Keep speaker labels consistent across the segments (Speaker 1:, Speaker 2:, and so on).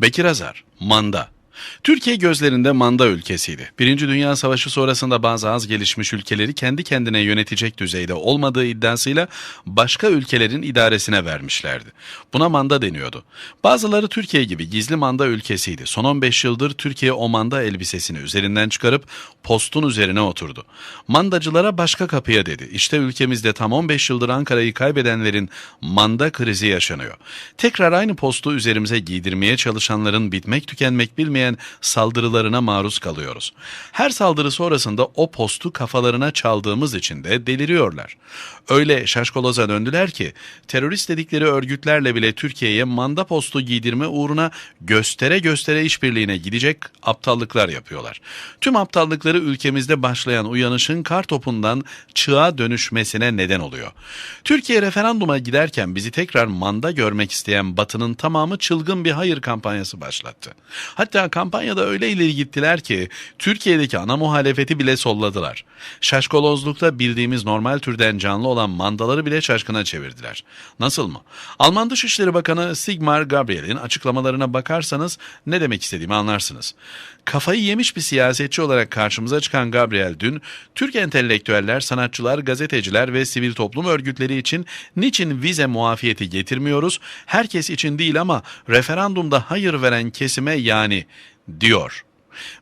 Speaker 1: Bekir Azar, Manda. Türkiye gözlerinde manda ülkesiydi. Birinci Dünya Savaşı sonrasında bazı az gelişmiş ülkeleri kendi kendine yönetecek düzeyde olmadığı iddiasıyla başka ülkelerin idaresine vermişlerdi. Buna manda deniyordu. Bazıları Türkiye gibi gizli manda ülkesiydi. Son 15 yıldır Türkiye o manda elbisesini üzerinden çıkarıp postun üzerine oturdu. Mandacılara başka kapıya dedi. İşte ülkemizde tam 15 yıldır Ankara'yı kaybedenlerin manda krizi yaşanıyor. Tekrar aynı postu üzerimize giydirmeye çalışanların bitmek tükenmek bilmeyen saldırılarına maruz kalıyoruz. Her saldırı sonrasında o postu kafalarına çaldığımız için de deliriyorlar. Öyle şaşkoloza döndüler ki terörist dedikleri örgütlerle bile Türkiye'ye manda postu giydirme uğruna göstere göstere işbirliğine gidecek aptallıklar yapıyorlar. Tüm aptallıkları ülkemizde başlayan uyanışın kar topundan çığa dönüşmesine neden oluyor. Türkiye referanduma giderken bizi tekrar manda görmek isteyen Batı'nın tamamı çılgın bir hayır kampanyası başlattı. Hatta kampanyada öyle ileri gittiler ki Türkiye'deki ana muhalefeti bile solladılar. Şaşkolozlukta bildiğimiz normal türden canlı olan mandaları bile şaşkına çevirdiler. Nasıl mı? Alman Dışişleri Bakanı Sigmar Gabriel'in açıklamalarına bakarsanız ne demek istediğimi anlarsınız. Kafayı yemiş bir siyasetçi olarak karşımıza çıkan Gabriel dün, Türk entelektüeller, sanatçılar, gazeteciler ve sivil toplum örgütleri için niçin vize muafiyeti getirmiyoruz, herkes için değil ama referandumda hayır veren kesime yani diyor.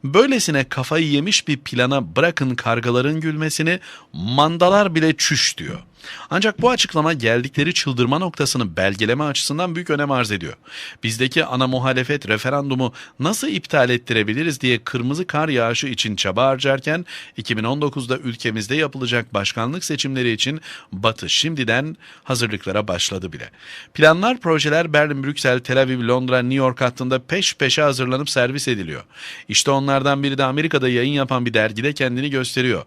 Speaker 1: Böylesine kafayı yemiş bir plana bırakın kargaların gülmesini, mandalar bile çüş diyor. Ancak bu açıklama geldikleri çıldırma noktasını belgeleme açısından büyük önem arz ediyor. Bizdeki ana muhalefet referandumu nasıl iptal ettirebiliriz diye kırmızı kar yağışı için çaba harcarken 2019'da ülkemizde yapılacak başkanlık seçimleri için Batı şimdiden hazırlıklara başladı bile. Planlar, projeler Berlin, Brüksel, Tel Aviv, Londra, New York hattında peş peşe hazırlanıp servis ediliyor. İşte onlardan biri de Amerika'da yayın yapan bir dergide kendini gösteriyor.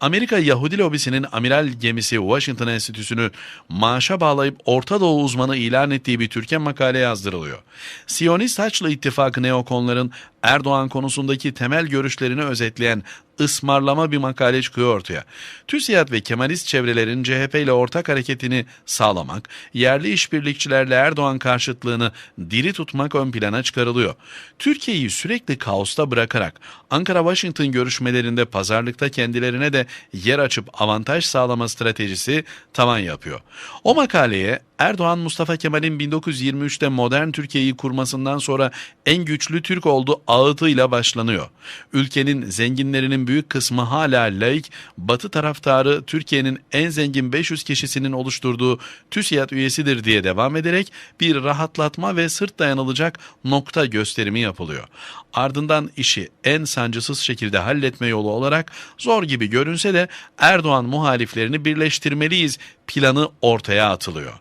Speaker 1: Amerika Yahudi lobisinin amiral gemisi Washington Enstitüsü'nü maaşa bağlayıp Orta Doğu uzmanı ilan ettiği bir Türkiye makale yazdırılıyor. Siyonist Haçlı İttifakı neokonların Erdoğan konusundaki temel görüşlerini özetleyen ısmarlama bir makale çıkıyor ortaya. TÜSİAD ve Kemalist çevrelerin CHP ile ortak hareketini sağlamak, yerli işbirlikçilerle Erdoğan karşıtlığını diri tutmak ön plana çıkarılıyor. Türkiye'yi sürekli kaosta bırakarak Ankara-Washington görüşmelerinde pazarlıkta kendilerine de yer açıp avantaj sağlama stratejisi tavan yapıyor. O makaleye Erdoğan Mustafa Kemal'in 1923'te modern Türkiye'yi kurmasından sonra en güçlü Türk oldu ağıtıyla başlanıyor. Ülkenin zenginlerinin büyük kısmı hala laik, batı taraftarı Türkiye'nin en zengin 500 kişisinin oluşturduğu TÜSİAD üyesidir diye devam ederek bir rahatlatma ve sırt dayanılacak nokta gösterimi yapılıyor. Ardından işi en sancısız şekilde halletme yolu olarak zor gibi görünse de Erdoğan muhaliflerini birleştirmeliyiz planı ortaya atılıyor.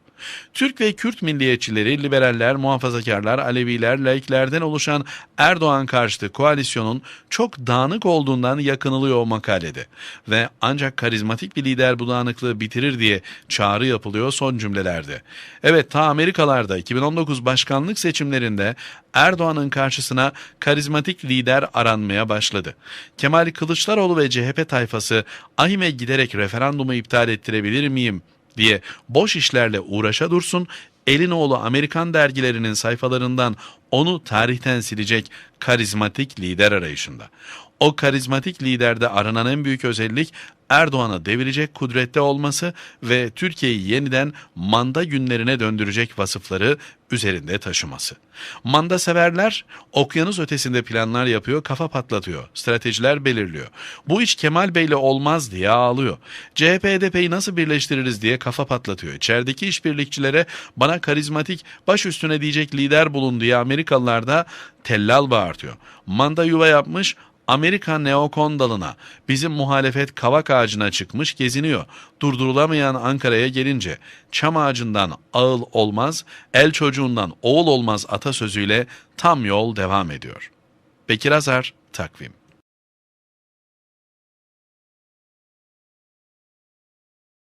Speaker 1: Türk ve Kürt milliyetçileri, liberaller, muhafazakarlar, Aleviler, laiklerden oluşan Erdoğan karşıtı koalisyonun çok dağınık olduğundan yakınılıyor o makalede. Ve ancak karizmatik bir lider bu dağınıklığı bitirir diye çağrı yapılıyor son cümlelerde. Evet ta Amerikalarda 2019 başkanlık seçimlerinde Erdoğan'ın karşısına karizmatik lider aranmaya başladı. Kemal Kılıçdaroğlu ve CHP tayfası ahime giderek referandumu iptal ettirebilir miyim diye boş işlerle uğraşa dursun, Elinoğlu Amerikan dergilerinin sayfalarından onu tarihten silecek karizmatik lider arayışında. O karizmatik liderde aranan en büyük özellik Erdoğan'a devirecek kudrette olması ve Türkiye'yi yeniden manda günlerine döndürecek vasıfları üzerinde taşıması. Manda severler okyanus ötesinde planlar yapıyor, kafa patlatıyor, stratejiler belirliyor. Bu iş Kemal Bey'le olmaz diye ağlıyor. CHP HDP'yi nasıl birleştiririz diye kafa patlatıyor. İçerideki işbirlikçilere bana karizmatik baş üstüne diyecek lider bulun diye Amerikalılar da tellal bağırtıyor. Manda yuva yapmış, Amerika neokon dalına, bizim muhalefet kavak ağacına çıkmış geziniyor. Durdurulamayan Ankara'ya gelince çam ağacından ağıl olmaz, el çocuğundan oğul olmaz atasözüyle tam yol devam ediyor. Bekir Azar, Takvim